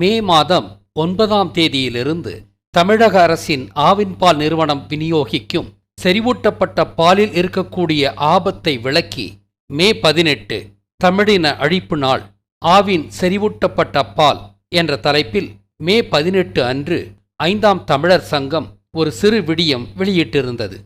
மே மாதம் ஒன்பதாம் தேதியிலிருந்து தமிழக அரசின் ஆவின்பால் நிறுவனம் விநியோகிக்கும் செறிவூட்டப்பட்ட பாலில் இருக்கக்கூடிய ஆபத்தை விளக்கி மே பதினெட்டு தமிழின அழிப்பு நாள் ஆவின் செறிவூட்டப்பட்ட பால் என்ற தலைப்பில் மே பதினெட்டு அன்று ஐந்தாம் தமிழர் சங்கம் ஒரு சிறு விடியம் வெளியிட்டிருந்தது.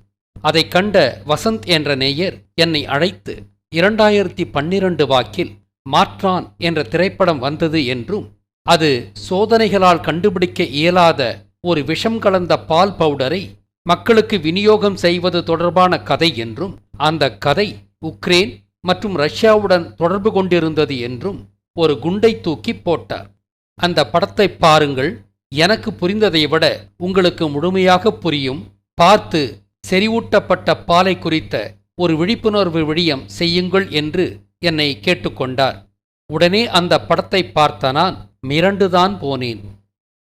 அதை கண்ட வசந்த் என்ற நேயர் என்னை அழைத்து இரண்டாயிரத்தி பன்னிரண்டு வாக்கில் மாற்றான் என்ற திரைப்படம் வந்தது என்றும் அது சோதனைகளால் கண்டுபிடிக்க இயலாத ஒரு விஷம் கலந்த பால் பவுடரை மக்களுக்கு விநியோகம் செய்வது தொடர்பான கதை என்றும் அந்த கதை உக்ரேன் மற்றும் ரஷ்யாவுடன் தொடர்பு கொண்டிருந்தது என்றும் ஒரு குண்டை தூக்கி போட்டார். அந்த படத்தை பாருங்கள். எனக்கு புரிந்ததை விட உங்களுக்கு முழுமையாக புரியும். பார்த்து செறிவூட்டப்பட்ட பாலை குறித்த ஒரு விழிப்புணர்வு விடியம் செய்யுங்கள் என்று என்னை கேட்டுக்கொண்டார். உடனே அந்த படத்தை பார்த்த நான் மிரண்டுதான் போனேன்.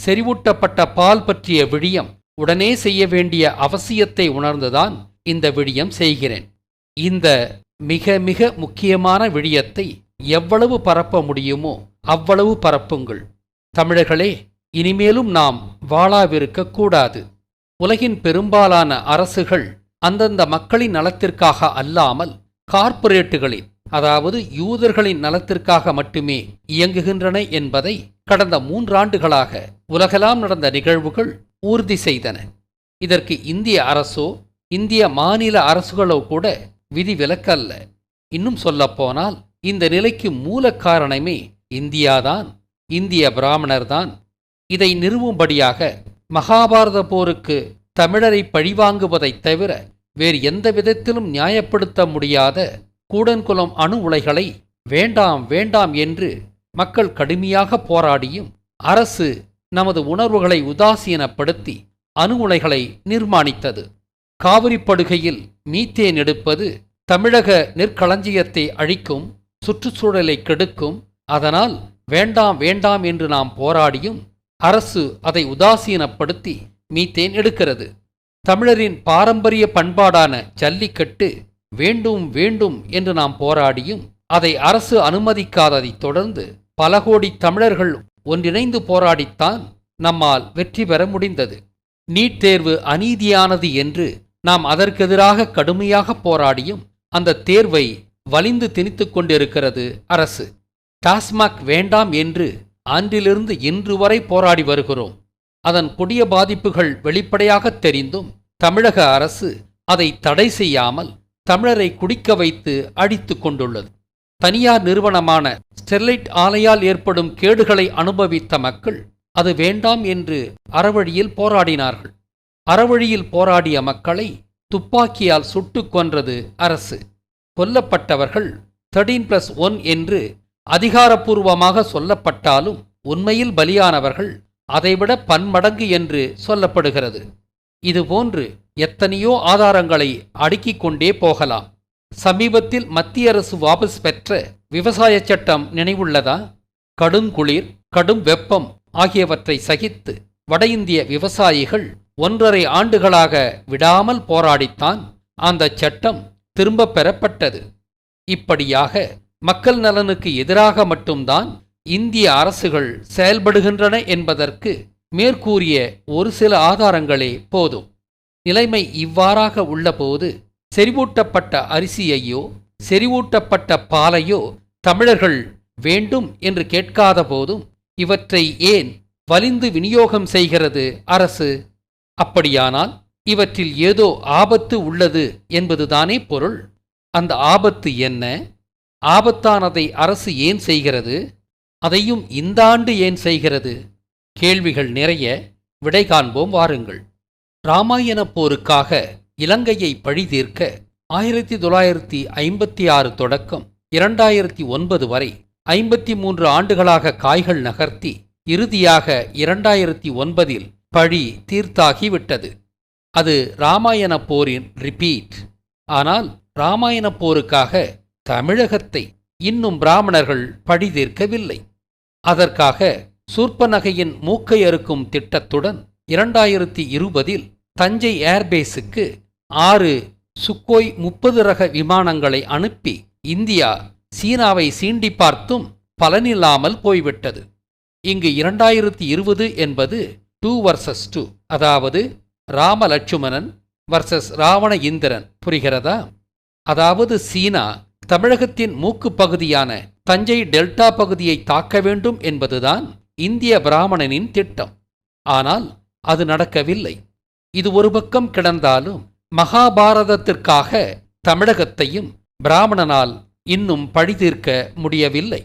செறிவூட்டப்பட்ட பால் பற்றிய விடியம் உடனே செய்ய வேண்டிய அவசியத்தை உணர்ந்துதான் இந்த விடியம் செய்கிறேன். இந்த மிக மிக முக்கியமான விடியத்தை எவ்வளவு பரப்ப முடியுமோ அவ்வளவு பரப்புங்கள். தமிழர்களே இனிமேலும் நாம் வாழாவிருக்க கூடாது உலகின் பெரும்பாலான அரசுகள் அந்தந்த மக்களின் நலத்திற்காக அல்லாமல் கார்ப்பரேட்டுகளின் அதாவது யூதர்களின் நலத்திற்காக மட்டுமே இயங்குகின்றன என்பதை கடந்த மூன்றாண்டுகளாக உலகெல்லாம் நடந்த நிகழ்வுகள் உறுதி செய்தன. இதற்கு இந்திய அரசோ இந்திய மாநில அரசுகளோ கூட விதிவிலக்கல்ல இன்னும் சொல்லப்போனால் இந்த நிலைக்கு மூல காரணமே இந்தியாதான். இந்திய பிராமணர்தான் இதை நிறுவும்படியாக மகாபாரத போருக்கு தமிழரை பழிவாங்குவதைத் தவிர வேறு எந்த விதத்திலும் நியாயப்படுத்த முடியாத கூடன்குளம் அணு உலைகளை வேண்டாம் வேண்டாம் என்று மக்கள் கடுமையாக போராடியும் அரசு நமது உணர்வுகளை உதாசீனப்படுத்தி அணு உலைகளை நிர்மாணித்தது. காவிரி படுகையில் மீத்தேன் எடுப்பது தமிழக நெற்களஞ்சியத்தை அழிக்கும் சுற்றுச்சூழலை கெடுக்கும் அதனால் வேண்டாம் வேண்டாம் என்று நாம் போராடியும் அரசு அதை உதாசீனப்படுத்தி மீத்தேன் எடுக்கிறது. தமிழரின் பாரம்பரிய பண்பாடான ஜல்லிக்கட்டு வேண்டும் வேண்டும் என்று நாம் போராடியும் அதை அரசு அனுமதிக்காததைத் தொடர்ந்து பல கோடி தமிழர்கள் ஒன்றிணைந்து போராடித்தான் நம்மால் வெற்றி பெற முடிந்தது. நீட் தேர்வு அநீதியானது என்று நாம் அதற்கெதிராக கடுமையாக போராடியும் அந்த தேர்வை வலிந்து திணித்துக் கொண்டிருக்கிறது அரசு. டாஸ்மாக் வேண்டாம் என்று அன்றிலிருந்து இன்று வரை போராடி வருகிறோம். அதன் கொடிய பாதிப்புகள் வெளிப்படையாக தெரிந்தும் தமிழக அரசு அதை தடை செய்யாமல் தமிழரை குடிக்க வைத்து அடித்து கொண்டுள்ளது. தனியார் நிறுவனமான ஸ்டெர்லைட் ஆலையால் ஏற்படும் கேடுகளை அனுபவித்த மக்கள் அது வேண்டாம் என்று அறவழியில் போராடினார்கள். அறவழியில் போராடிய மக்களை துப்பாக்கியால் சுட்டுக் கொன்றது அரசு. கொல்லப்பட்டவர்கள் தேர்டீன் பிளஸ் ஒன் என்று அதிகாரப்பூர்வமாக சொல்லப்பட்டாலும் உண்மையில் பலியானவர்கள் அதைவிட பன்மடங்கு என்று சொல்லப்படுகிறது. இதுபோன்று எத்தனையோ ஆதாரங்களை அடுக்கிக் கொண்டே போகலாம். சமீபத்தில் மத்திய அரசு வாபஸ் பெற்ற விவசாய சட்டம் நினைவுள்ளதா? கடுங்குளிர் கடும் வெப்பம் ஆகியவற்றை சகித்து வட இந்திய விவசாயிகள் ஒன்றரை ஆண்டுகளாக விடாமல் போராடித்தான் அந்த சட்டம் திரும்பப் பெறப்பட்டது. இப்படியாக மக்கள் நலனுக்கு எதிராக மட்டும்தான் இந்திய அரசுகள் செயல்படுகின்றன என்பதற்கு மேற்கூறிய ஒரு சில ஆதாரங்களே போதும். நிலைமை இவ்வாறாக உள்ளபோது செறிவூட்டப்பட்ட அரிசியையோ செறிவூட்டப்பட்ட பாலையோ தமிழர்கள் வேண்டும் என்று கேட்காத போதும் இவற்றை ஏன் வலிந்து விநியோகம் செய்கிறது அரசு? அப்படியானால் இவற்றில் ஏதோ ஆபத்து உள்ளது என்பதுதானே பொருள். அந்த ஆபத்து என்ன? ஆபத்தானதை அரசு ஏன் செய்கிறது? அதையும் இந்த ஆண்டு ஏன் செய்கிறது? கேள்விகள் நிறைய. விடை காண்போம் வாருங்கள். இராமாயண போருக்காக இலங்கையை பழிதீர்க்க ஆயிரத்தி தொள்ளாயிரத்தி ஐம்பத்தி ஆறு தொடக்கம் இரண்டாயிரத்தி ஒன்பது வரை ஐம்பத்தி மூன்று ஆண்டுகளாக காய்கள் நகர்த்தி இறுதியாக இரண்டாயிரத்தி ஒன்பதில் பழி தீர்த்தாகிவிட்டது அது இராமாயண போரின் ரிப்பீட் ஆனால் இராமாயண போருக்காக தமிழகத்தை இன்னும் பிராமணர்கள் படிதீர்க்கவில்லை அதற்காக சூர்ப்பநகையின் மூக்கை அறுக்கும் திட்டத்துடன் இரண்டாயிரத்தி இருபதில் தஞ்சை ஏர்பேஸுக்கு ஆறு சுக்கோய் முப்பது ரக விமானங்களை அனுப்பி இந்தியா சீனாவை சீண்டி பார்த்தும் பலனில்லாமல் போய்விட்டது. இங்கு இரண்டாயிரத்தி இருபது என்பது டூ வர்சஸ் டூ அதாவது ராமலட்சுமணன் வர்சஸ் ராவண இந்திரன் புரிகிறதா? அதாவது சீனா தமிழகத்தின் மூக்கு பகுதியான தஞ்சை டெல்டா பகுதியை தாக்க வேண்டும் என்பதுதான் இந்திய பிராமணனின் திட்டம். ஆனால் அது நடக்கவில்லை. இது ஒரு பக்கம் கிடந்தாலும் மகாபாரதத்திற்காக தமிழகத்தையும் பிராமணனால் இன்னும் பழிதீர்க்க முடியவில்லை.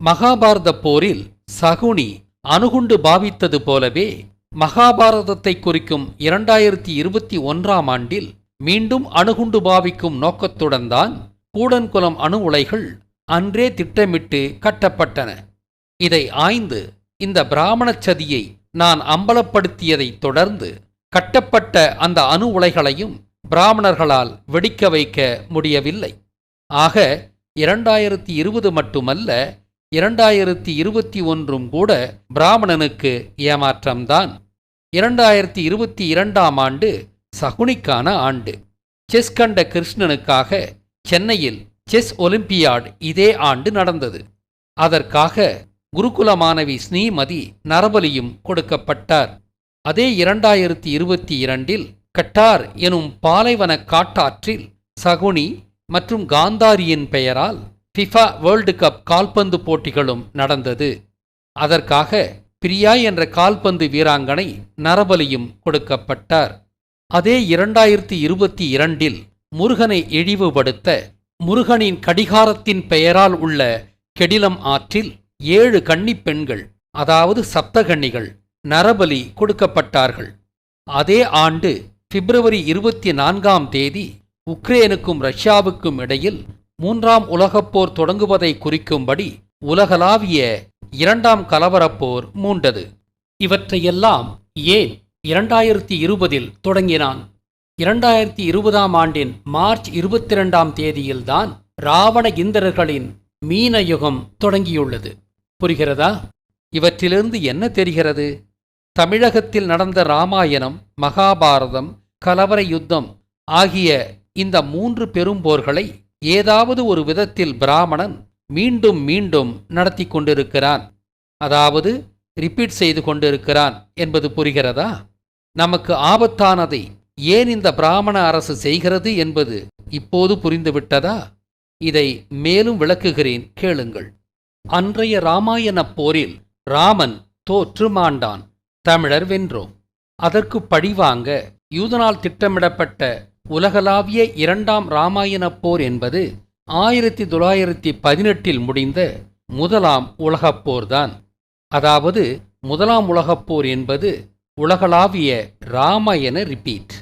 மகாபாரத போரில் சகுனி அணுகுண்டு பாவித்தது போலவே மகாபாரதத்தை குறிக்கும் இரண்டாயிரத்தி இருபத்தி ஒன்றாம் ஆண்டில் மீண்டும் அணுகுண்டு பாவிக்கும் நோக்கத்துடன் தான் கூடன்குளம் அணு உலைகள் அன்றே திட்டமிட்டு கட்டப்பட்டன. இதை ஆய்ந்து இந்த பிராமணச் சதியை நான் அம்பலப்படுத்தியதைத் தொடர்ந்து கட்டப்பட்ட அந்த அணு உலைகளையும் பிராமணர்களால் வெடிக்க வைக்க முடியவில்லை. ஆக இரண்டாயிரத்தி இருபது மட்டுமல்ல இரண்டாயிரத்தி இருபத்தி ஒன்றும் கூட பிராமணனுக்கு ஏமாற்றம்தான். இரண்டாயிரத்தி இருபத்தி இரண்டாம் ஆண்டு சகுனிக்கான ஆண்டு. செஸ் கண்ட கிருஷ்ணனுக்காக சென்னையில் செஸ் ஒலிம்பியாட் இதே ஆண்டு நடந்தது. அதற்காக குருகுல மாணவி ஸ்ரீமதி நரபலியும் கொடுக்கப்பட்டார். அதே இரண்டாயிரத்தி இருபத்தி இரண்டில் கட்டார் எனும் பாலைவன காட்டாற்றில் சகுனி மற்றும் காந்தாரியின் பெயரால் ஃபிஃபா வேர்ல்டு கப் கால்பந்து போட்டிகளும் நடந்தது. அதற்காக பிரியா என்ற கால்பந்து வீராங்கனை நரபலியும் கொடுக்கப்பட்டார். அதே இரண்டாயிரத்தி இருபத்தி இரண்டில் முருகனை இழிவுபடுத்த முருகனின் கடிகாரத்தின் பெயரால் உள்ள கெடிலம் ஆற்றில் ஏழு கன்னிப் பெண்கள் அதாவது சப்தகன்னிகள் நரபலி கொடுக்கப்பட்டார்கள். அதே ஆண்டு பிப்ரவரி இருபத்தி நான்காம் தேதி உக்ரேனுக்கும் ரஷ்யாவுக்கும் இடையில் மூன்றாம் உலகப்போர் தொடங்குவதை குறிக்கும்படி உலகளாவிய இரண்டாம் கலவரப் போர் மூண்டது. இவற்றையெல்லாம் ஏன் இரண்டாயிரத்தி இருபதில் தொடங்கினான்? இரண்டாயிரத்தி இருபதாம் ஆண்டின் மார்ச் இருபத்தி ரெண்டாம் தேதியில்தான் ராவண இந்திரர்களின் மீன யுகம் தொடங்கியுள்ளது. புரிகிறதா? இவற்றிலிருந்து என்ன தெரிகிறது? தமிழகத்தில் நடந்த ராமாயணம் மகாபாரதம் கலவர யுத்தம் ஆகிய இந்த மூன்று பெரும்போர்களை ஏதாவது ஒரு விதத்தில் பிராமணன் மீண்டும் மீண்டும் நடத்தி கொண்டிருக்கிறான். அதாவது ரிப்பீட் செய்து கொண்டிருக்கிறான் என்பது புரிகிறதா? நமக்கு ஆபத்தானதை ஏன் இந்த பிராமண அரசு செய்கிறது என்பது இப்போது புரிந்துவிட்டதா? இதை மேலும் விளக்குகிறேன் கேளுங்கள். அன்றைய இராமாயணப் போரில் ராமன் தோற்று மாண்டான் தமிழர் வென்றோம். அதற்கு பழிவாங்க யூதனால் திட்டமிடப்பட்ட உலகளாவிய இரண்டாம் இராமாயணப் போர் என்பது ஆயிரத்தி தொள்ளாயிரத்தி பதினெட்டில் முடிந்த முதலாம் உலகப் போர்தான். அதாவது முதலாம் உலகப் போர் என்பது உலகளாவிய ராமாயண ரிப்பீட்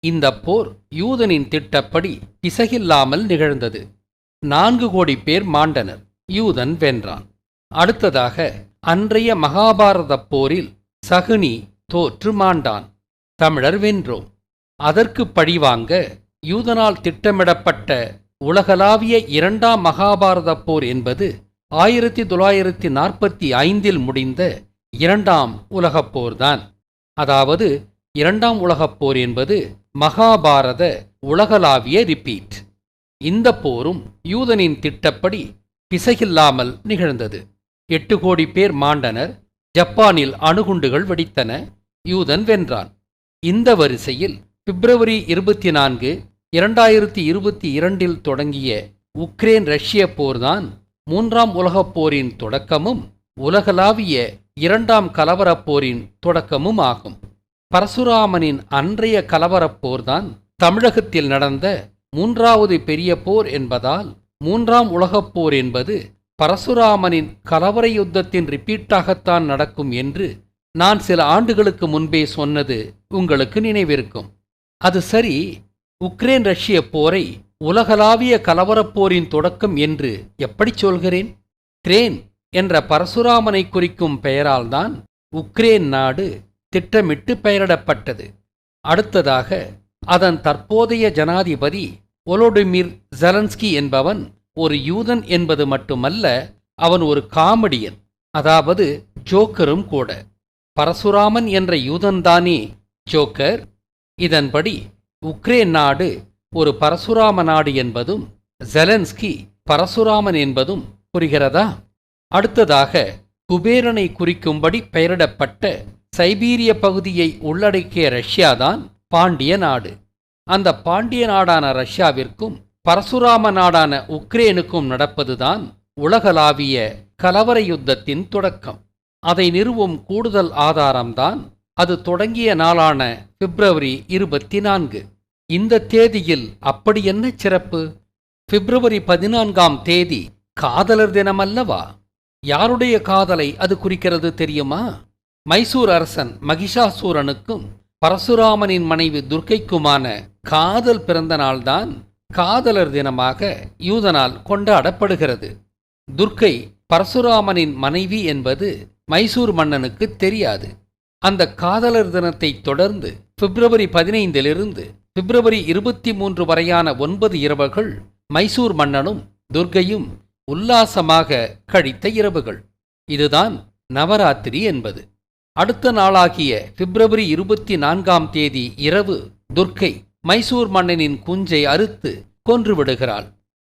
இந்த போர் யூதனின் திட்டப்படி பிசகில்லாமல் நிகழ்ந்தது. நான்கு கோடி பேர் மாண்டனர் யூதன் வென்றான். அடுத்ததாக அன்றைய மகாபாரத போரில் சகுனி தோற்று மாண்டான். தமிழர் வென்றோம். அதற்கு பழிவாங்க யூதனால் திட்டமிடப்பட்ட உலகளாவிய இரண்டாம் மகாபாரதப் போர் என்பது ஆயிரத்தி தொள்ளாயிரத்தி நாற்பத்தி ஐந்தில் முடிந்த இரண்டாம் உலகப் போர்தான். அதாவது இரண்டாம் உலகப் போர் என்பது மகாபாரத உலகளாவிய ரிப்பீட் இந்த போரும் யூதனின் திட்டப்படி பிசகில்லாமல் நிகழ்ந்தது. எட்டு கோடி பேர் மாண்டனர் ஜப்பானில் அணுகுண்டுகள் வெடித்தன யூதன் வென்றான். இந்த வரிசையில் பிப்ரவரி இருபத்தி நான்கு இரண்டாயிரத்தி இருபத்தி இரண்டில் தொடங்கிய உக்ரைன் ரஷ்ய போர்தான் மூன்றாம் உலகப் போரின் தொடக்கமும் உலகளாவிய இரண்டாம் கலவரப் போரின் தொடக்கமும் ஆகும். பரசுராமனின் அன்றைய கலவரப் போர்தான் தமிழகத்தில் நடந்த மூன்றாவது பெரிய போர் என்பதால் மூன்றாம் உலகப் போர் என்பது பரசுராமனின் கலவர யுத்தத்தின் ரிப்பீட்டாகத்தான் நடக்கும் என்று நான் சில ஆண்டுகளுக்கு முன்பே சொன்னது உங்களுக்கு நினைவிருக்கும். அது சரி உக்ரைன் ரஷ்ய போரை உலகளாவிய கலவரப் போரின் தொடக்கம் என்று எப்படி சொல்கிறேன்? கிரேன் என்ற பரசுராமனை குறிக்கும் பெயரால்தான் உக்ரேன் நாடு திட்டமிட்டு பெயரிடப்பட்டது. அடுத்ததாக அதன் தற்போதைய ஜனாதிபதி ஒலோடிமிர் ஜெலன்ஸ்கி என்பவன் ஒரு யூதன் என்பது மட்டுமல்ல அவன் ஒரு காமெடியன் அதாவது ஜோக்கரும் கூட. பரசுராமன் என்ற யூதன்தானே ஜோக்கர். இதன்படி உக்ரேன் நாடு ஒரு பரசுராம நாடு என்பதும் ஜெலன்ஸ்கி பரசுராமன் என்பதும் புரிகிறதா? அடுத்ததாக குபேரனை குறிக்கும்படி பெயரிடப்பட்ட சைபீரிய பகுதியை உள்ளடக்கிய ரஷ்யாதான் பாண்டிய நாடு. அந்த பாண்டிய நாடான ரஷ்யாவிற்கும் பரசுராம நாடான உக்ரேனுக்கும் நடப்பதுதான் உலகளாவிய கலவர யுத்தத்தின் தொடக்கம். அதை நிறுவும் கூடுதல் ஆதாரம்தான் அது தொடங்கிய நாளான பிப்ரவரி இருபத்தி நான்கு இந்த தேதியில் அப்படி என்ன சிறப்பு? பிப்ரவரி பதினான்காம் தேதி காதலர் தினமல்லவா? யாருடைய காதலை அது குறிக்கிறது தெரியுமா? மைசூர் அரசன் மகிஷாசூரனுக்கும் பரசுராமனின் மனைவி துர்க்கைக்குமான காதல் பிறந்த நாள்தான் காதலர் தினமாக யூதனால் கொண்டாடப்படுகிறது. துர்க்கை பரசுராமனின் மனைவி என்பது மைசூர் மன்னனுக்கு தெரியாது. அந்த காதலர் தினத்தை தொடர்ந்து பிப்ரவரி பதினைந்திலிருந்து பிப்ரவரி இருபத்தி மூன்று வரையான ஒன்பது இரவுகள் மைசூர் மன்னனும் துர்க்கையும் உல்லாசமாக கழித்த இரவுகள். இதுதான் நவராத்திரி என்பது. அடுத்த நாளாகிய பிப்ரவரி இருபத்தி நான்காம் தேதி இரவு துர்க்கை மைசூர் மன்னனின் குஞ்சை அறுத்து கொன்று விடுகிறாள்.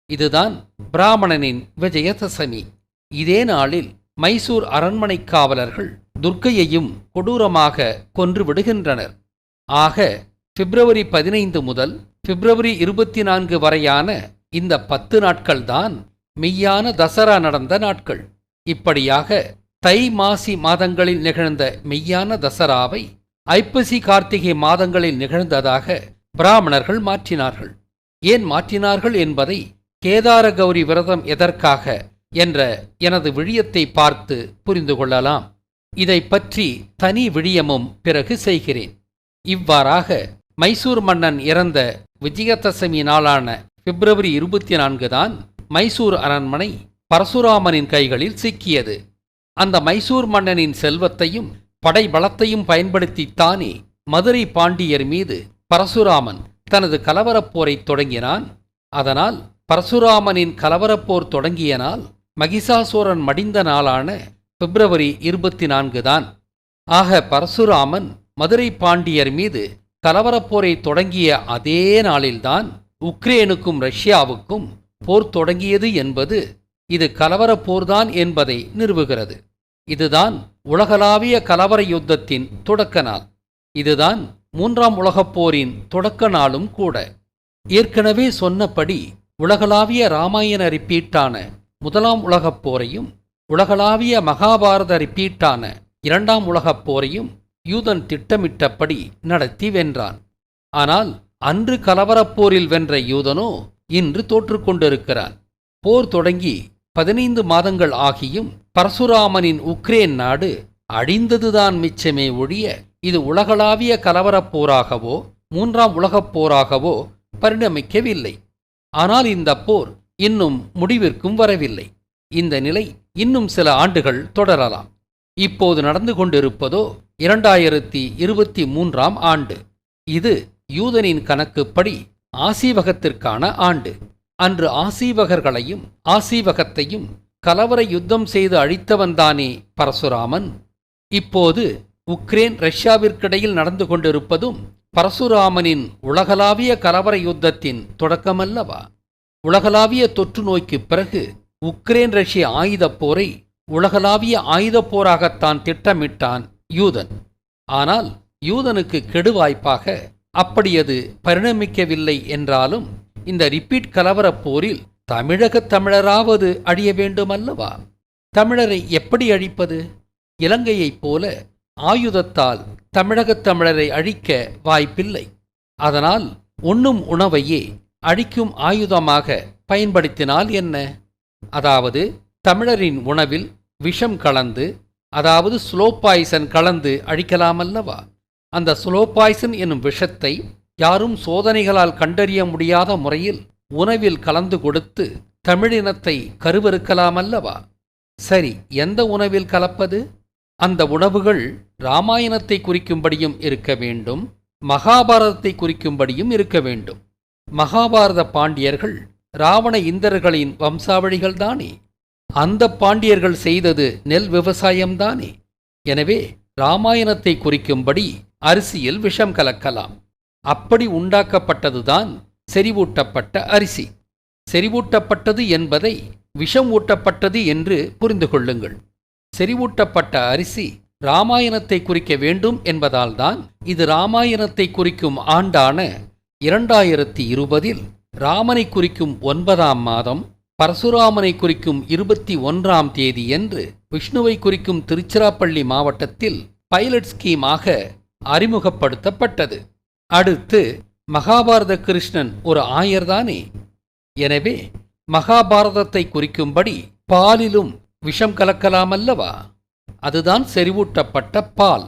இதுதான் பிராமணனின் விஜயதசமி. இதே நாளில் மைசூர் அரண்மனை காவலர்கள் துர்க்கையையும் கொடூரமாக கொன்று விடுகின்றனர். ஆக பிப்ரவரி பதினைந்து முதல் பிப்ரவரி இருபத்தி நான்கு வரையான இந்த பத்து நாட்கள்தான் மெய்யான தசரா நடந்த நாட்கள். இப்படியாக தை மாசி மாதங்களில் நிகழ்ந்த மெய்யான தசராவை ஐப்பசி கார்த்திகை மாதங்களில் நிகழ்ந்ததாக பிராமணர்கள் மாற்றினார்கள். ஏன் மாற்றினார்கள் என்பதை கேதார கௌரி விரதம் எதற்காக என்ற எனது விழியத்தை பார்த்து புரிந்து கொள்ளலாம். இதை பற்றி தனி விழியமும் பிறகு செய்கிறேன். இவ்வாறாக மைசூர் மன்னன் இறந்த விஜயதசமி நாளான பிப்ரவரி இருபத்தி நான்கு தான் மைசூர் அரண்மனை பரசுராமனின் கைகளில் சிக்கியது. அந்த மைசூர் மன்னனின் செல்வத்தையும் படைபலத்தையும் பயன்படுத்தித்தானே மதுரை பாண்டியர் மீது பரசுராமன் தனது கலவரப்போரை தொடங்கினான். அதனால் பரசுராமனின் கலவரப்போர் தொடங்கிய நாள் மகிஷாசூரன் மடிந்த நாளான பிப்ரவரி இருபத்தி நான்கு தான். ஆக பரசுராமன் மதுரை பாண்டியர் மீது கலவரப்போரை தொடங்கிய அதே நாளில்தான் உக்ரேனுக்கும் ரஷ்யாவுக்கும் போர் தொடங்கியது என்பது இது கலவரப்போர்தான் என்பதை நிறுவுகிறது. இதுதான் உலகளாவிய கலவர யுத்தத்தின் தொடக்க நாள். இதுதான் மூன்றாம் உலகப் போரின் தொடக்க நாளும் கூட. ஏற்கனவே சொன்னபடி உலகளாவிய ராமாயண ரிப்பீட்டான முதலாம் உலகப் போரையும் உலகளாவிய மகாபாரத ரிப்பீட்டான இரண்டாம் உலகப் போரையும் யூதன் திட்டமிட்டபடி நடத்தி வென்றான். ஆனால் அன்று கலவரப் போரில் வென்ற யூதனோ இன்று தோற்றுக்கொண்டிருக்கிறான் போர் தொடங்கி பதினைந்து மாதங்கள் ஆகியும் பரசுராமனின் உக்ரேன் நாடு அழிந்ததுதான் மிச்சமே ஒழிய இது உலகளாவிய கலவரப் போராகவோ மூன்றாம் உலகப் போராகவோ பரிணமிக்கவில்லை. ஆனால் இந்த போர் இன்னும் முடிவிற்கும் வரவில்லை. இந்த நிலை இன்னும் சில ஆண்டுகள் தொடரலாம். இப்போது நடந்து கொண்டிருப்பதோ இரண்டாயிரத்தி இருபத்தி மூன்றாம் ஆண்டு. இது யூதனின் கணக்குப்படி ஆசீவகத்திற்கான ஆண்டு. அன்று ஆசீவகர்களையும் ஆசீவகத்தையும் கலவர யுத்தம் செய்து அழித்தவன்தானே பரசுராமன்? இப்போது உக்ரேன் ரஷ்யாவிற்கிடையில் நடந்து கொண்டிருப்பதும் பரசுராமனின் உலகளாவிய கலவர யுத்தத்தின் தொடக்கமல்லவா? உலகளாவிய தொற்று நோய்க்குப் பிறகு உக்ரேன் ரஷ்ய ஆயுதப் போரை உலகளாவிய ஆயுதப் போராகத்தான் திட்டமிட்டான் யூதன். ஆனால் யூதனுக்கு கெடுவாய்ப்பாக அப்படியது பரிணமிக்கவில்லை என்றாலும் இந்த ரிப்பீட் கலவரப் போரில் தமிழகத் தமிழராவது அழிய வேண்டுமல்லவா? தமிழரை எப்படி அழிப்பது? இலங்கையைப் போல ஆயுதத்தால் தமிழகத் தமிழரை அழிக்க வாய்ப்பில்லை. அதனால் உண்ணும் உணவையே அழிக்கும் ஆயுதமாக பயன்படுத்தினால் என்ன? அதாவது தமிழரின் உணவில் விஷம் கலந்து அதாவது ஸ்லோ பாய்சன் கலந்து அழிக்கலாமல்லவா? அந்த ஸ்லோ பாய்சன் என்னும் விஷத்தை யாரும் சோதனைகளால் கண்டறிய முடியாத முறையில் உணவில் கலந்து கொடுத்து தமிழினத்தை கருவறுக்கலாமல்லவா? சரி எந்த உணவில் கலப்பது? அந்த உணவுகள் ராமாயணத்தை குறிக்கும்படியும் இருக்க வேண்டும் மகாபாரதத்தை குறிக்கும்படியும் இருக்க வேண்டும். மகாபாரத பாண்டியர்கள் ராவண இந்தர்களின் வம்சாவழிகள்தானே அந்த பாண்டியர்கள் செய்தது நெல் விவசாயம்தானே? எனவே ராமாயணத்தை குறிக்கும்படி அரிசியில் விஷம் கலக்கலாம். அப்படி உண்டாக்கப்பட்டதுதான் செறிவூட்டப்பட்ட அரிசி. செறிவூட்டப்பட்டது என்பதை விஷம் ஊட்டப்பட்டது என்று புரிந்து கொள்ளுங்கள். செறிவூட்டப்பட்ட அரிசி ராமாயணத்தை குறிக்க வேண்டும் என்பதால்தான் இது ராமாயணத்தை குறிக்கும் ஆண்டான இரண்டாயிரத்தி இருபதில் ராமனை குறிக்கும் ஒன்பதாம் மாதம் பரசுராமனை குறிக்கும் இருபத்தி ஒன்றாம் தேதி என்று விஷ்ணுவை குறிக்கும் திருச்சிராப்பள்ளி மாவட்டத்தில் பைலட் ஸ்கீமாக அறிமுகப்படுத்தப்பட்டது. அடுத்து மகாபாரத கிருஷ்ணன் ஒரு ஆயர்தானே எனவே மகாபாரதத்தை குறிக்கும்படி பாலிலும் விஷம் கலக்கலாமல்லவா? அதுதான் செறிவூட்டப்பட்ட பால்.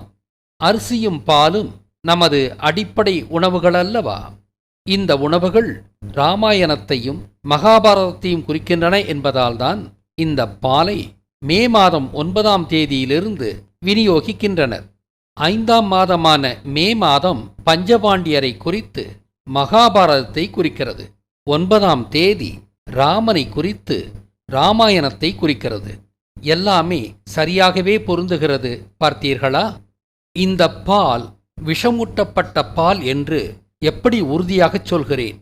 அரிசியும் பாலும் நமது அடிப்படை உணவுகள் அல்லவா இந்த உணவுகள் ராமாயணத்தையும் மகாபாரதத்தையும் குறிக்கின்றன என்பதால்தான் இந்த பாலை மே மாதம் ஒன்பதாம் தேதியிலிருந்து விநியோகிக்கின்றனர். ஐந்தாம் மாதமான மே மாதம் பஞ்சபாண்டியரை குறித்து மகாபாரதத்தை குறிக்கிறது. ஒன்பதாம் தேதி ராமனை குறித்து ராமாயணத்தை குறிக்கிறது. எல்லாமே சரியாகவே பொருந்துகிறது பார்த்தீர்களா? இந்த பால் விஷமூட்டப்பட்ட பால் என்று எப்படி உறுதியாகச் சொல்கிறேன்?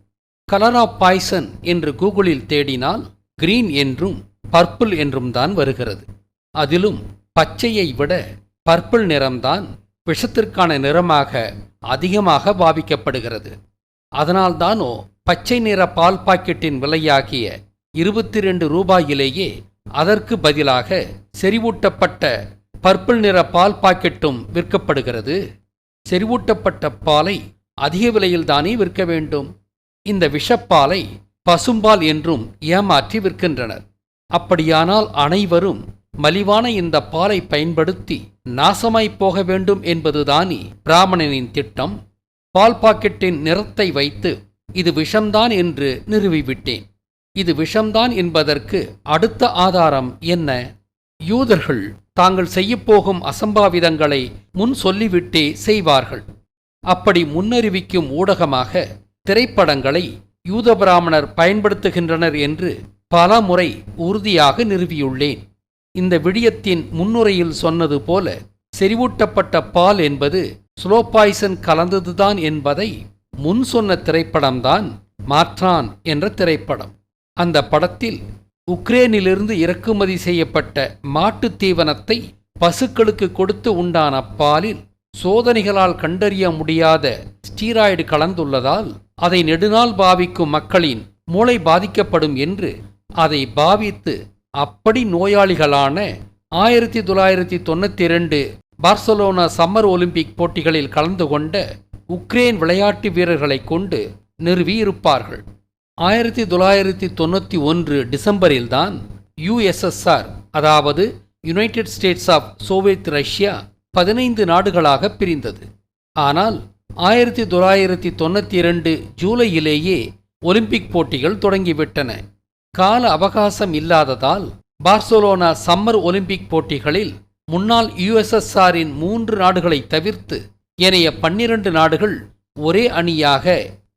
கலர் ஆஃப் பாய்சன் என்று கூகுளில் தேடினால் கிரீன் என்றும் பர்பிள் என்றும் தான் வருகிறது. அதிலும் பச்சையை விட பர்பிள் நிறம்தான் விஷத்திற்கான நிறமாக அதிகமாக பாவிக்கப்படுகிறது. அதனால்தானோ பச்சை நிற பால் பாக்கெட்டின் விலையாகிய இருபத்தி ரெண்டு ரூபாயிலேயே அதற்கு பதிலாக செறிவூட்டப்பட்ட பர்பிள் நிற பால் பாக்கெட்டும் விற்கப்படுகிறது. செறிவூட்டப்பட்ட பாலை அதிக விலையில்தானே விற்க வேண்டும். இந்த விஷப்பாலை பசும்பால் என்றும் ஏமாற்றி விற்கின்றனர். அப்படியானால் அனைவரும் மலிவான இந்த பாலை பயன்படுத்தி நாசமாய்ப் போக வேண்டும் என்பதுதானே பிராமணனின் திட்டம்? பால் பாக்கெட்டின் நிறத்தை வைத்து இது விஷம்தான் என்று நிறுவிவிட்டேன். இது விஷம்தான் என்பதற்கு அடுத்த ஆதாரம் என்ன? யூதர்கள் தாங்கள் செய்யப்போகும் அசம்பாவிதங்களை முன் சொல்லிவிட்டே செய்வார்கள். அப்படி முன்னறிவிக்கும் ஊடகமாக திரைப்படங்களை யூத பிராமணர் பயன்படுத்துகின்றனர் என்று பல முறை உறுதியாக நிறுவியுள்ளேன். இந்த விடியத்தின் முன்னுரையில் சொன்னது போல செறிவூட்டப்பட்ட பால் என்பது ஸ்லோ பாய்சன் கலந்ததுதான் என்பதை முன் சொன்ன திரைப்படம்தான் மாற்றான் என்ற திரைப்படம். அந்த படத்தில் உக்ரேனிலிருந்து இறக்குமதி செய்யப்பட்ட மாட்டுத் தீவனத்தை பசுக்களுக்கு கொடுத்து உண்டான பாலில் சோதனைகளால் கண்டறிய முடியாத ஸ்டீராய்டு கலந்துள்ளதால் அதை நெடுநாள் பாவிக்கும் மக்களின் மூளை பாதிக்கப்படும் என்று அதை பாவித்து அப்படி நோயாளிகளான ஆயிரத்தி தொள்ளாயிரத்தி தொண்ணூத்தி ரெண்டு பார்சலோனா சம்மர் ஒலிம்பிக் போட்டிகளில் கலந்து கொண்ட உக்ரேன் விளையாட்டு வீரர்களை கொண்டு நிறுவியிருப்பார்கள். ஆயிரத்தி தொள்ளாயிரத்தி தொண்ணூற்றி ஒன்று டிசம்பரில்தான் யுஎஸ்எஸ்ஆர் அதாவது united states of soviet Russia பதினைந்து நாடுகளாக பிரிந்தது. ஆனால் ஆயிரத்தி தொள்ளாயிரத்தி தொண்ணூற்றி இரண்டு ஜூலையிலேயே ஒலிம்பிக் போட்டிகள் தொடங்கிவிட்டன. கால அவகாசம் இல்லாததால் பார்சலோனா சம்மர் ஒலிம்பிக் போட்டிகளில் முன்னாள் யுஎஸ்எஸ்ஆரின் மூன்று நாடுகளை தவிர்த்து ஏனைய பன்னிரண்டு நாடுகள் ஒரே அணியாக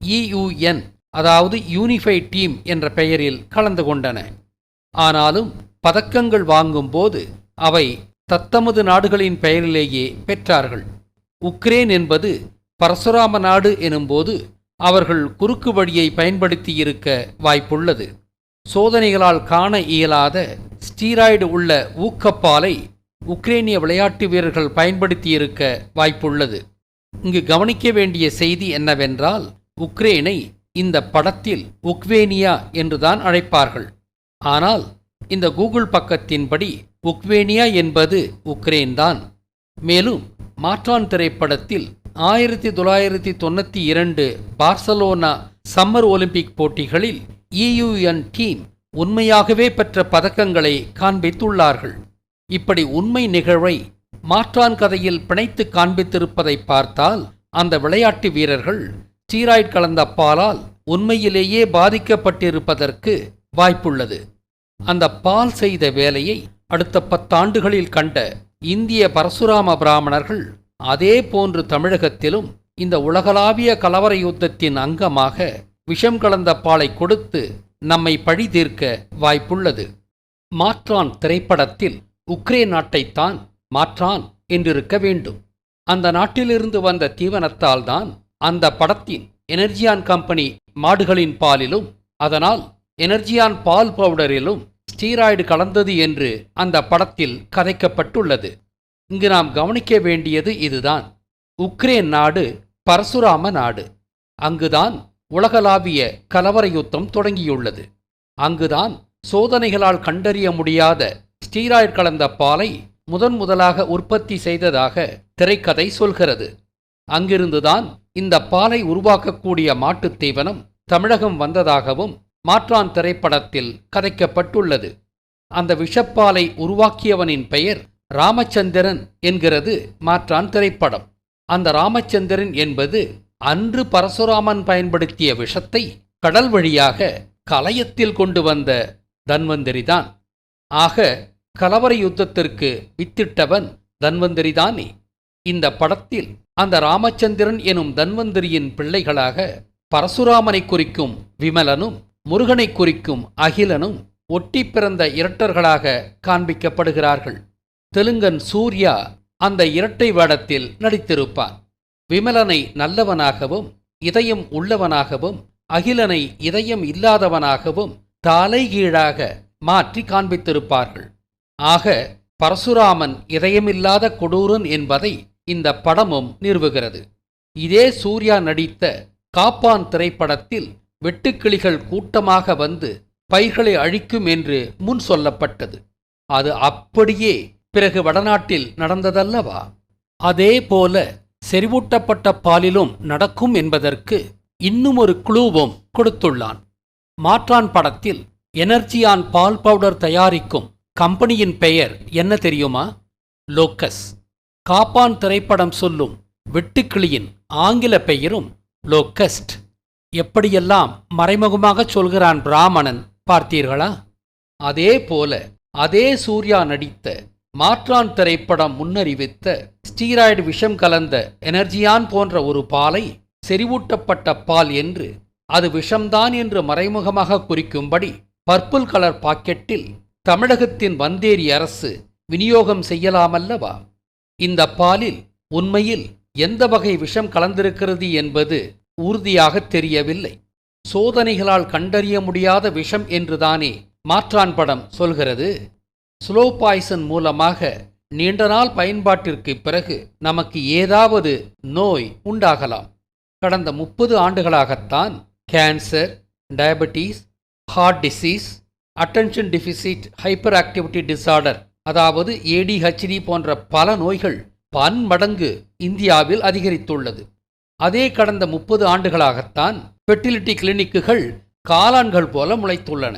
இயுஎன் அதாவது யூனிஃபைட் டீம் என்ற பெயரில் கலந்து கொண்டன. ஆனாலும் பதக்கங்கள் வாங்கும்போது அவை தத்தமது நாடுகளின் பெயரிலேயே பெற்றார்கள். உக்ரேன் என்பது பரசுராம நாடு எனும்போது அவர்கள் குறுக்கு வழியை பயன்படுத்தியிருக்க வாய்ப்புள்ளது. சோதனைகளால் காண இயலாத ஸ்டீராய்டு உள்ள ஊக்கப்பாலை உக்ரேனிய விளையாட்டு வீரர்கள் பயன்படுத்தியிருக்க வாய்ப்புள்ளது. இங்கு கவனிக்க வேண்டிய செய்தி என்னவென்றால் உக்ரேனை இந்த படத்தில் உக்வேனியா என்றுதான் அழைப்பார்கள். ஆனால் இந்த கூகுள் பக்கத்தின்படி உக்வேனியா என்பது உக்ரைன் தான் மேலும் மாற்றான் திரைப்படத்தில் ஆயிரத்தி தொள்ளாயிரத்தி தொண்ணூற்றி இரண்டு பார்சலோனா சம்மர் ஒலிம்பிக் போட்டிகளில் இயுஎன் டீம் உண்மையாகவே பெற்ற பதக்கங்களை காண்பித்துள்ளார்கள். இப்படி உண்மை நிகழ்வை மாற்றான் கதையில் பிணைத்து காண்பித்திருப்பதை பார்த்தால் அந்த விளையாட்டு வீரர்கள் ஸ்டீராய்ட் கலந்த பாலால் உண்மையிலேயே பாதிக்கப்பட்டிருப்பதற்கு வாய்ப்புள்ளது. அந்த பால் செய்த வேலையை அடுத்த பத்தாண்டுகளில் கண்ட இந்திய பரசுராம பிராமணர்கள் அதே போன்று தமிழகத்திலும் இந்த உலகளாவிய கலவர யுத்தத்தின் அங்கமாக விஷம் கலந்த பாலை கொடுத்து நம்மை பழி தீர்க்க வாய்ப்புள்ளது. மாற்றான் திரைப்படத்தில் உக்ரேன் நாட்டைத்தான் மாற்றான் என்றிருக்க வேண்டும். அந்த நாட்டிலிருந்து வந்த தீவனத்தால் தான் அந்த படத்தின் எனர்ஜியான் கம்பெனி மாடுகளின் பாலிலும் அதனால் எனர்ஜியான் பால் பவுடரிலும் ஸ்டீராய்டு கலந்தது என்று அந்த படத்தில் கதைக்கப்பட்டுள்ளது. இங்கு நாம் கவனிக்க வேண்டியது இதுதான். உக்ரேன் நாடு பரசுராம நாடு. அங்குதான் உலகளாவிய கலவர யுத்தம் தொடங்கியுள்ளது. அங்குதான் சோதனைகளால் கண்டறிய முடியாத ஸ்டீராய்டு கலந்த பாலை முதன் முதலாக உற்பத்தி செய்ததாக திரைக்கதை சொல்கிறது. அங்கிருந்துதான் இந்த பாலை உருவாக்கக்கூடிய மாட்டுத் தீவனம் தமிழகம் வந்ததாகவும் மாற்றான் திரைப்படத்தில் கதைக்கப்பட்டுள்ளது. அந்த விஷப்பாலை உருவாக்கியவனின் பெயர் ராமச்சந்திரன் என்கிறது மாற்றான் திரைப்படம். அந்த ராமச்சந்திரன் என்பது அன்று பரசுராமன் பயன்படுத்திய விஷத்தை கடல் வழியாக கலயத்தில் கொண்டு வந்த தன்வந்தரிதான். ஆக கலவர யுத்தத்திற்கு வித்திட்டவன் தன்வந்தரிதானே. இந்த படத்தில் அந்த ராமச்சந்திரன் எனும் தன்வந்திரியின் பிள்ளைகளாக பரசுராமனை குறிக்கும் விமலனும் முருகனை குறிக்கும் அகிலனும் ஒட்டி பிறந்த இரட்டர்களாக காண்பிக்கப்படுகிறார்கள். தெலுங்கன் சூர்யா அந்த இரட்டை வேடத்தில் நடித்திருப்பான் விமலனை நல்லவனாகவும் இதயம் உள்ளவனாகவும் அகிலனை இதயம் இல்லாதவனாகவும் தலைகீழாக மாற்றி காண்பித்திருப்பார்கள். ஆக பரசுராமன் இதயமில்லாத கொடூரன் என்பதை இந்த படமும் நிறுவுகிறது. இதே சூர்யா நடித்த காப்பான் திரைப்படத்தில் வெட்டுக்கிளிகள் கூட்டமாக வந்து பயிர்களை அழிக்கும் என்று முன் சொல்லப்பட்டது. அது அப்படியே பிறகு வடநாட்டில் நடந்ததல்லவா? அதே போல செறிவூட்டப்பட்ட பாலிலும் நடக்கும் என்பதற்கு இன்னும் ஒரு குழுவும் கொடுத்துள்ளான். மாற்றான் படத்தில் எனர்ஜியான் பால் பவுடர் தயாரிக்கும் கம்பெனியின் பெயர் என்ன தெரியுமா? லோக்கஸ். காப்பான் திரைப்படம் சொல்லும் வெட்டுக்கிளியின் ஆங்கில பெயரும் லோக்கஸ்ட். எப்படியெல்லாம் மறைமுகமாக சொல்கிறான் பிராமணன் பார்த்தீர்களா? அதே போல அதே சூர்யா நடித்த மாற்றான் திரைப்படம் முன்னறிவித்த ஸ்டீராய்டு விஷம் கலந்த எனர்ஜியான் போன்ற ஒரு பாலை செறிவூட்டப்பட்ட பால் என்று அது விஷம்தான் என்று மறைமுகமாக குறிக்கும்படி பர்பிள் கலர் பாக்கெட்டில் தமிழகத்தின் வந்தேரி அரசு விநியோகம் செய்யலாமல்லவா? இந்த பாலில் உண்மையில் எந்த வகை விஷம் கலந்திருக்கிறது என்பது உறுதியாக தெரியவில்லை. சோதனைகளால் கண்டறிய முடியாத விஷம் என்றுதானே மாற்றான் படம் சொல்கிறது? ஸ்லோ பாய்சன் மூலமாக நீண்ட நாள் பயன்பாட்டிற்கு பிறகு நமக்கு ஏதாவது நோய் உண்டாகலாம். கடந்த முப்பது ஆண்டுகளாகத்தான் cancer diabetes heart disease attention deficit hyperactivity disorder அதாவது ஏடிஹெச்டி போன்ற பல நோய்கள் பன்மடங்கு இந்தியாவில் அதிகரித்துள்ளது. அதே கடந்த முப்பது ஆண்டுகளாகத்தான் ஃபெர்டிலிட்டி கிளினிக்குகள் காளான்கள் போல முளைத்துள்ளன.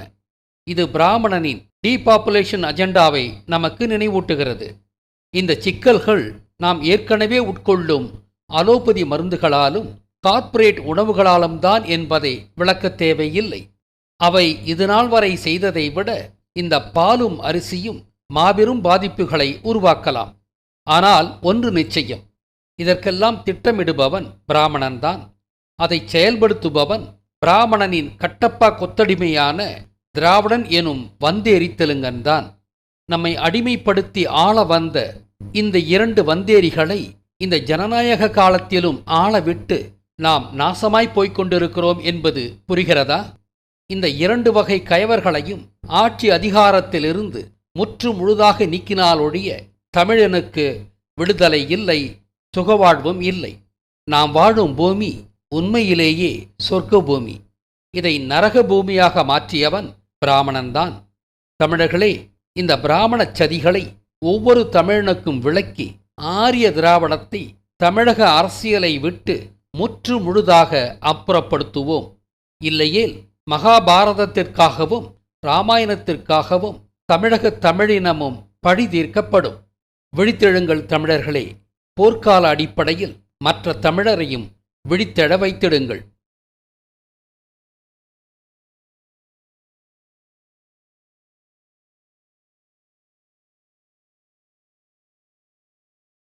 இது பிராமணனின் டீபாப்புலேஷன் அஜெண்டாவை நமக்கு நினைவூட்டுகிறது. இந்த சிக்கல்கள் நாம் ஏற்கனவே உட்கொள்ளும் அலோபதி மருந்துகளாலும் கார்ப்பரேட் உணவுகளாலும் தான் என்பதை விளக்க தேவையில்லை. அவை இதுநாள் வரை செய்ததை விட இந்த பாலும் அரிசியும் மாபெரும் பாதிப்புகளை உருவாக்கலாம். ஆனால் ஒன்று நிச்சயம். இதற்கெல்லாம் திட்டமிடுபவன் பிராமணன்தான். அதை செயல்படுத்துபவன் பிராமணனின் கட்டப்பா கொத்தடிமையான திராவிடன் எனும் வந்தேரி தெலுங்கன்தான் நம்மை அடிமைப்படுத்தி ஆள வந்த இந்த இரண்டு வந்தேரிகளை இந்த ஜனநாயக காலத்திலும் ஆள விட்டு நாம் நாசமாய் போய்க் கொண்டிருக்கிறோம் என்பது புரிகிறதா? இந்த இரண்டு வகை கயவர்களையும் ஆட்சி அதிகாரத்திலிருந்து முற்று முழுதாக நீக்கினாலொழிய தமிழனுக்கு விடுதலை இல்லை சுகவாழ்வும் இல்லை. நாம் வாழும் பூமி உண்மையிலேயே சொர்க்க பூமி இதை நரக பூமியாக மாற்றியவன் பிராமணன்தான். தமிழர்களே இந்த பிராமணச் சதிகளை ஒவ்வொரு தமிழனுக்கும் விளக்கி ஆரிய திராவிடத்தை தமிழக அரசியலை விட்டு முற்று முழுதாக அப்புறப்படுத்துவோம். இல்லையேல் மகாபாரதத்திற்காகவும் இராமாயணத்திற்காகவும் தமிழக தமிழினமும் பழி தீர்க்கப்படும். விழித்தெழுங்கள் தமிழர்களே போர்க்கால அடிப்படையில் மற்ற தமிழரையும் விழித்தெழ வைத்திடுங்கள்.